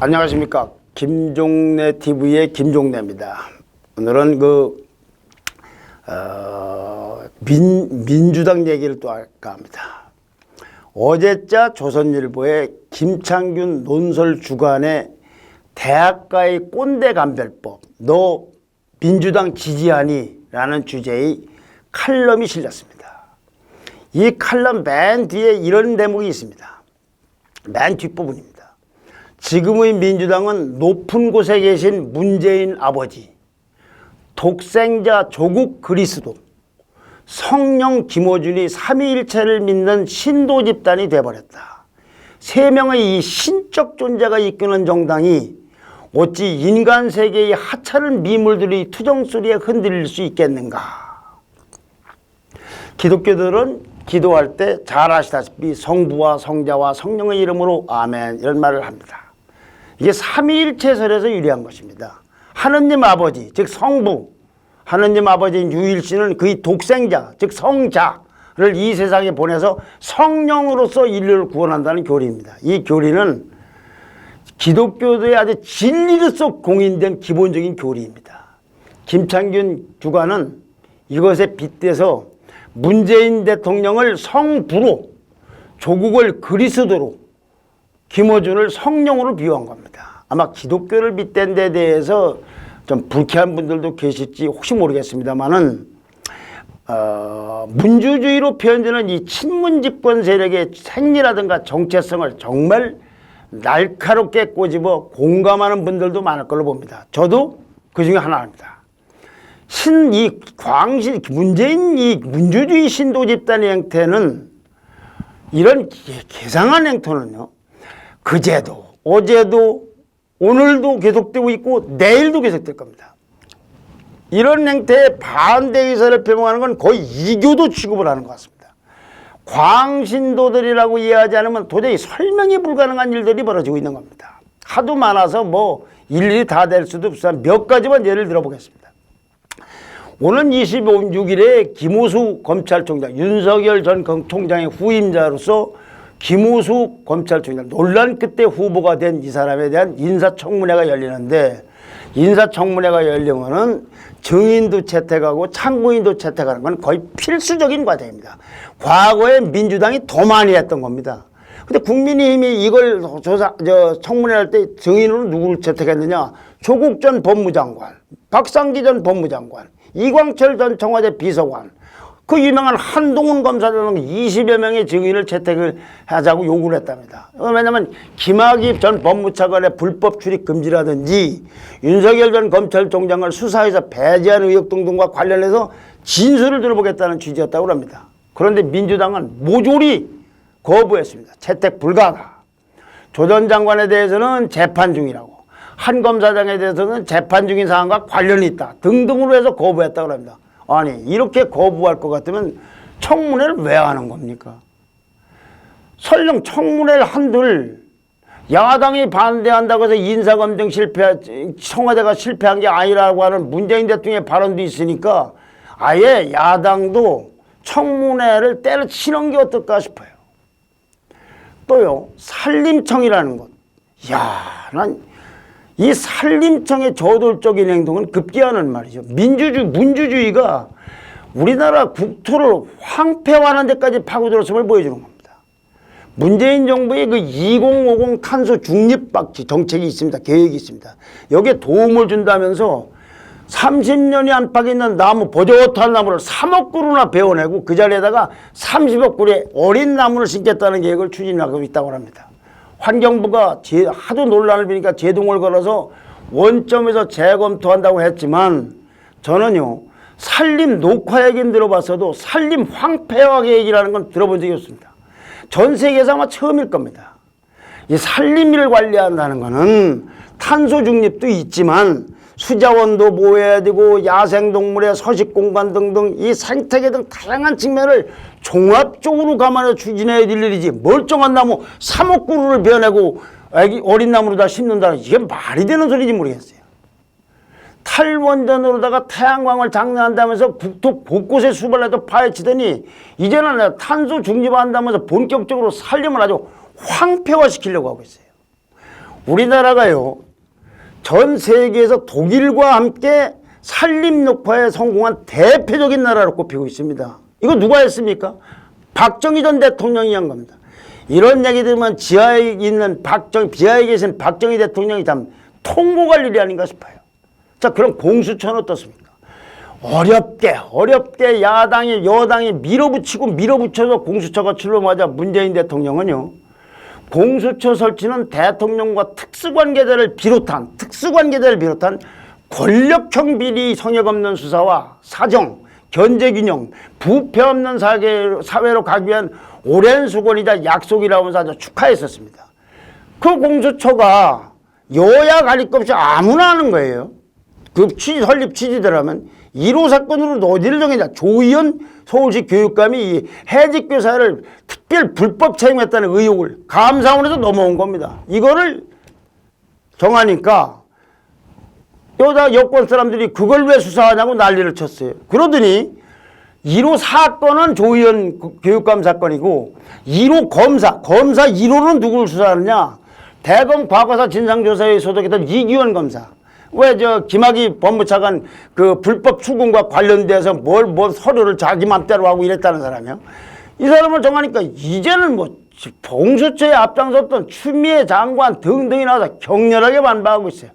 안녕하십니까 김종래 TV의 김종래입니다. 오늘은 그 어, 민, 민주당 얘기를 또 할까 합니다. 어제자 조선일보의 김창균 논설 주간에 대학가의 꼰대 감별법 너 민주당 지지하니? 라는 주제의 칼럼이 실렸습니다. 이 칼럼 맨 뒤에 이런 대목이 있습니다. 맨 뒷부분입니다. 지금의 민주당은 높은 곳에 계신 문재인 아버지, 독생자 조국 그리스도, 성령 김어준이 삼위일체를 믿는 신도 집단이 돼버렸다. 세 명의 이 신적 존재가 이끄는 정당이 어찌 인간 세계의 하찮은 미물들이 투정 소리에 흔들릴 수 있겠는가? 기독교들은 기도할 때 잘 아시다시피 성부와 성자와 성령의 이름으로 아멘 이런 말을 합니다. 이게 삼위일체설에서 유래한 것입니다. 하느님 아버지 즉 성부 하느님 아버지인 유일신은 그의 독생자 즉 성자를 이 세상에 보내서 성령으로서 인류를 구원한다는 교리입니다. 이 교리는 기독교도의 아주 진리로서 공인된 기본적인 교리입니다. 김창균 주관은 이것에 빗대서 문재인 대통령을 성부로 조국을 그리스도로 김어준을 성령으로 비유한 겁니다. 아마 기독교를 빗댄 데 대해서 좀 불쾌한 분들도 계실지 혹시 모르겠습니다만은 어, 민주주의로 표현되는 이 친문 집권 세력의 생리라든가 정체성을 정말 날카롭게 꼬집어 공감하는 분들도 많을 걸로 봅니다. 저도 그 중에 하나입니다. 신, 이 광신, 문재인 이 민주주의 신도 집단의 행태는 이런 개- 개상한 행태는요. 그제도, 어제도, 오늘도 계속되고 있고 내일도 계속될 겁니다. 이런 행태에 반대 의사를 표명하는 건 거의 이교도 취급을 하는 것 같습니다. 광신도들이라고 이해하지 않으면 도저히 설명이 불가능한 일들이 벌어지고 있는 겁니다. 하도 많아서 뭐 일일이 다 될 수도 없어 몇 가지만 예를 들어보겠습니다. 오는 26일에 김호수 검찰총장, 윤석열 전 검- 총장의 후임자로서 김호수 검찰총장 논란 끝에 후보가 된 이 사람에 대한 인사청문회가 열리는데 인사청문회가 열리면은 증인도 채택하고 참고인도 채택하는 건 거의 필수적인 과정입니다. 과거에 민주당이 더 많이 했던 겁니다. 근데 국민의힘이 이걸 조사, 저, 청문회 할 때 증인으로 누구를 채택했느냐? 조국 전 법무장관, 박상기 전 법무장관, 이광철 전 청와대 비서관, 그 유명한 한동훈 검사라는 20여 명의 증인을 채택을 하자고 요구를 했답니다. 왜냐하면 김학의 전 법무차관의 불법 출입 금지라든지 윤석열 전 검찰총장을 수사에서 배제한 의혹 등등과 관련해서 진술을 들어보겠다는 취지였다고 합니다. 그런데 민주당은 모조리 거부했습니다. 채택 불가하다. 조 전 장관에 대해서는 재판 중이라고 한 검사장에 대해서는 재판 중인 사항과 관련이 있다 등등으로 해서 거부했다고 합니다. 아니 이렇게 거부할 것 같으면 청문회를 왜 하는 겁니까? 설령 청문회를 한들 야당이 반대한다고 해서 인사검증 실패, 청와대가 실패한 게 아니라고 하는 문재인 대통령의 발언도 있으니까 아예 야당도 청문회를 때려치는 게 어떨까 싶어요. 또요, 산림청이라는 것. 야, 난 이 산림청의 저돌적인 행동은 급기야는 말이죠. 민주주의, 문주주의가 우리나라 국토를 황폐화하는 데까지 파고들었음을 보여주는 겁니다. 문재인 정부의 그 2050 탄소 중립 박지 정책이 있습니다. 계획이 있습니다. 여기에 도움을 준다면서 30년이 안팎 있는 나무, 버젓한 나무를 3억 그루나 베어내고 그 자리에다가 30억 그루의 어린 나무를 심겠다는 계획을 추진하고 있다고 합니다. 환경부가 제- 하도 논란을 빚으니까 제동을 걸어서 원점에서 재검토한다고 했지만 저는요, 산림 녹화 얘기는 들어봤어도 산림 황폐화 계획이라는 건 들어본 적이 없습니다. 전 세계에서 아마 처음일 겁니다. 이 산림을 관리한다는 것은 탄소 중립도 있지만 수자원도 보호해야 되고 야생동물의 서식공간 등등 이 생태계 등 다양한 측면을 종합적으로 감안해 추진해야 될 일이지 멀쩡한 나무 3억 그루를 베어내고 어린 나무로 다 심는다는 이게 말이 되는 소리인지 모르겠어요. 탈원전으로다가 태양광을 장려한다면서 국토 곳곳에 수발라도 파헤치더니 이제는 탄소 중립한다면서 본격적으로 살림을 아주 황폐화시키려고 하고 있어요. 우리나라가요 전 세계에서 독일과 함께 산림 녹화에 성공한 대표적인 나라로 꼽히고 있습니다. 이거 누가 했습니까? 박정희 전 대통령이 한 겁니다. 이런 얘기 들으면 지하에 있는 박정 비하에 계신 박정희 대통령이 참 통곡할 일이 아닌가 싶어요. 자, 그럼 공수처는 어떻습니까? 어렵게 어렵게 야당이 여당이 밀어붙이고 밀어붙여서 공수처가 출범하자 문재인 대통령은요. 공수처 설치는 대통령과 특수관계자를 비롯한 특수관계자를 비롯한 권력형 비리 성역 없는 수사와 사정, 견제균형, 부패 없는 사회, 사회로 가기 위한 오랜 수건이자 약속이라면서 아주 축하했었습니다. 그 공수처가 여야 가릴 것 없이 아무나 하는 거예요. 그 취지, 설립 취지대로면 1호 사건으로 어디를 정했냐. 조희연 서울시 교육감이 이 해직교사를 특별 불법 채용했다는 의혹을 감사원에서 넘어온 겁니다. 이거를 정하니까 여자 여권 사람들이 그걸 왜 수사하냐고 난리를 쳤어요. 그러더니 1호 사건은 조희연 그 교육감 사건이고 1호 검사, 검사 1호는 누구를 수사하느냐? 대검 과거사 진상조사에 소속했던 이규현 검사. 왜 저 김학의 법무차관 그 불법 출근과 관련돼서 뭘, 뭘 서류를 자기 맘대로 하고 이랬다는 사람이요. 이 사람을 정하니까 이제는 뭐 봉수처에 앞장섰던 추미애 장관 등등이 나와서 격렬하게 반박하고 있어요.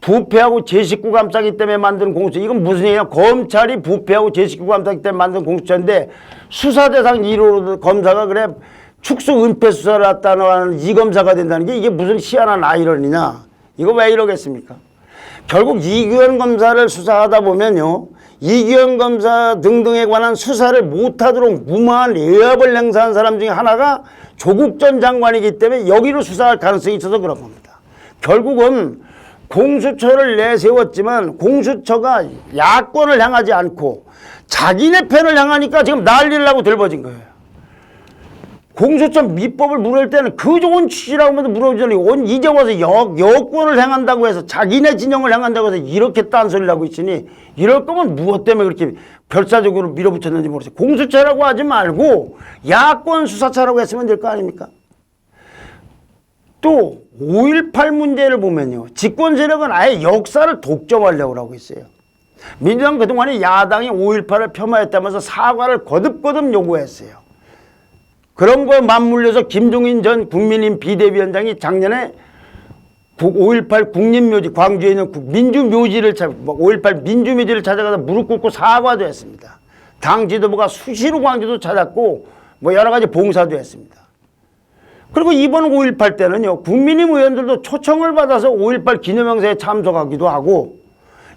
부패하고 제 식구 감싸기 때문에 만든 공수처. 이건 무슨 얘기야? 검찰이 부패하고 제 식구 감싸기 때문에 만든 공수처인데 수사 대상 1호 검사가 그래 축소 은폐 수사를 했다는 이 검사가 된다는 게 이게 무슨 희한한 아이러니냐? 이거 왜 이러겠습니까? 결국 이규현 검사를 수사하다 보면요. 이규현 검사 등등에 관한 수사를 못하도록 무모한 예압을 행사한 사람 중에 하나가 조국 전 장관이기 때문에 여기를 수사할 가능성이 있어서 그런 겁니다. 결국은 공수처를 내세웠지만 공수처가 야권을 향하지 않고 자기네 편을 향하니까 지금 난리를 나고 들버진 거예요. 공수처 밑법을 물을 때는 그 좋은 취지라고 하면서 물어보더니 온 이제 와서 여, 여권을 향한다고 해서 자기네 진영을 향한다고 해서 이렇게 딴소리를 하고 있으니 이럴 거면 무엇 때문에 그렇게 별사적으로 밀어붙였는지 모르겠어요. 공수처라고 하지 말고 야권 수사처라고 했으면 될 거 아닙니까? 또 5.18 문제를 보면요. 집권 세력은 아예 역사를 독점하려고 하고 있어요. 민주당 그동안에 야당이 5.18을 폄하했다면서 사과를 거듭거듭 요구했어요. 그런 거에 맞물려서 김종인 전 국민인 비대위원장이 작년에 5.18 국립묘지, 광주에 있는 국- 민주묘지를 찾, 5.18 민주묘지를 찾아가서 무릎 꿇고 사과도 했습니다. 당 지도부가 수시로 광주도 찾았고, 뭐 여러 가지 봉사도 했습니다. 그리고 이번 5.18 때는요, 국민의힘 의원들도 초청을 받아서 5.18 기념행사에 참석하기도 하고,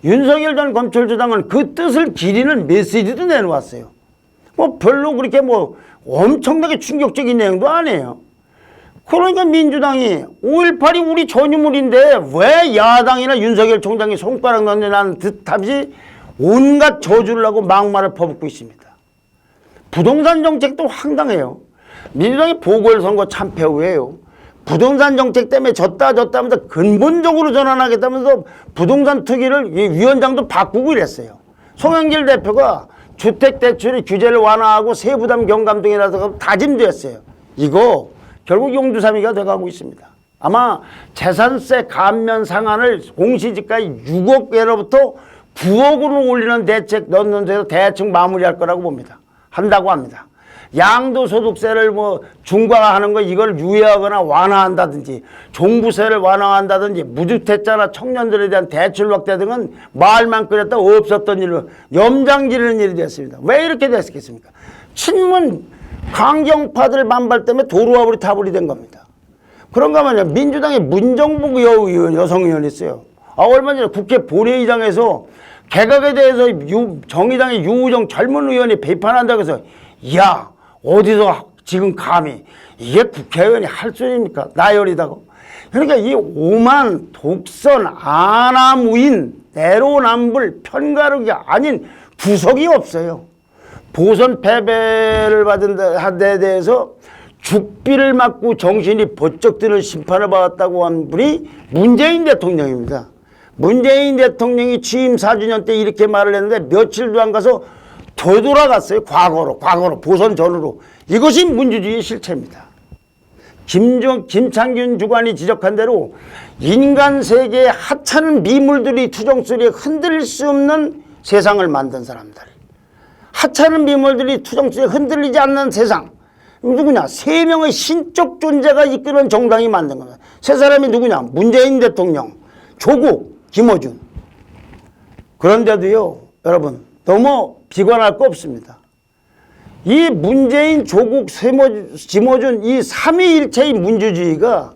윤석열 전 검찰조장은 그 뜻을 기리는 메시지도 내놓았어요. 뭐 별로 그렇게 뭐 엄청나게 충격적인 내용도 아니에요. 그러니까 민주당이 5.18이 우리 전유물인데 왜 야당이나 윤석열 총장이 손가락 넣는 듯하지 온갖 저주를 하고 막말을 퍼붓고 있습니다. 부동산 정책도 황당해요. 민주당이 보궐선거 참패 후에요. 부동산 정책 때문에 졌다 졌다 하면서 근본적으로 전환하겠다면서 부동산 이 위원장도 바꾸고 이랬어요. 송영길 대표가 주택대출의 규제를 완화하고 세부담 경감 등이라서 다짐도 했어요. 이거 결국 용두사미가 돼가고 있습니다. 아마 재산세 감면 상한을 공시지가의 6억 예로부터 9억으로 올리는 대책 넣는 데서 대충 마무리할 거라고 봅니다. 한다고 합니다. 양도소득세를 뭐 중과하는 거 이걸 유예하거나 완화한다든지 종부세를 완화한다든지 무주택자나 청년들에 대한 대출 확대 등은 말만 끓였다 없었던 일로 염장 지르는 일이 됐습니다. 왜 이렇게 됐겠습니까? 친문 강경파들 반발 때문에 도루와불이 타불이 된 겁니다. 그런가 하면 민주당의 문정복 여의원, 여성 의원이 있어요. 아, 얼마 전에 국회 본회의장에서 개각에 대해서 유, 정의당의 유우정 젊은 의원이 비판한다고 해서 야 어디서 지금 감히 이게 국회의원이 할 소리입니까? 나열이다고. 그러니까 이 오만 독선 아나무인 내로남불 편가르기 아닌 구석이 없어요. 보선 패배를 받은 데- 대해서 죽비를 맞고 정신이 번쩍 드는 심판을 받았다고 한 분이 문재인 대통령입니다. 문재인 대통령이 취임 4주년 때 이렇게 말을 했는데 며칠도 안 가서 되돌아갔어요. 과거로, 과거로, 보선 전으로. 이것이 민주주의의 실체입니다. 김정, 김창균 주관이 지적한 대로 인간 세계의 하찮은 미물들이 투정소리에 흔들릴 수 없는 세상을 만든 사람들. 하찮은 미물들이 투정소리에 흔들리지 않는 세상. 누구냐? 세 명의 신적 존재가 이끄는 정당이 만든 겁니다. 세 사람이 누구냐? 문재인 대통령, 조국, 김어준. 그런데도요, 여러분, 너무 비관할 거 없습니다. 이 문재인, 조국, 세모, 김어준 이 삼위일체의 민주주의가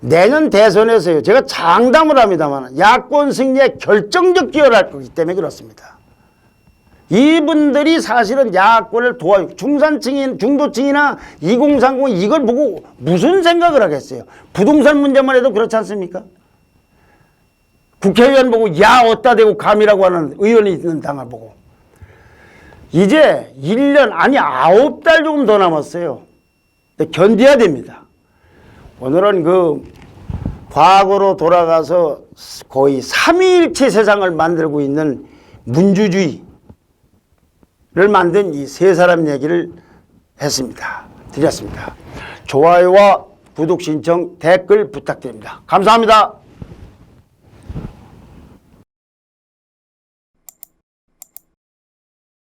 내년 대선에서요. 제가 장담을 합니다만 야권 승리에 결정적 기여를 할 거기 때문에 그렇습니다. 이분들이 사실은 야권을 도와주고 중산층인 중도층이나 2030 이걸 보고 무슨 생각을 하겠어요. 부동산 문제만 해도 그렇지 않습니까? 국회의원 보고 야 어따 대고 감이라고 하는 의원이 있는 당을 보고 이제 1년 아니 9달 조금 더 남았어요. 근데 견뎌야 됩니다. 오늘은 그 과거로 돌아가서 거의 삼위일체 세상을 만들고 있는 민주주의를 만든 이 세 사람 얘기를 했습니다. 드렸습니다. 좋아요와 구독 신청 댓글 부탁드립니다. 감사합니다.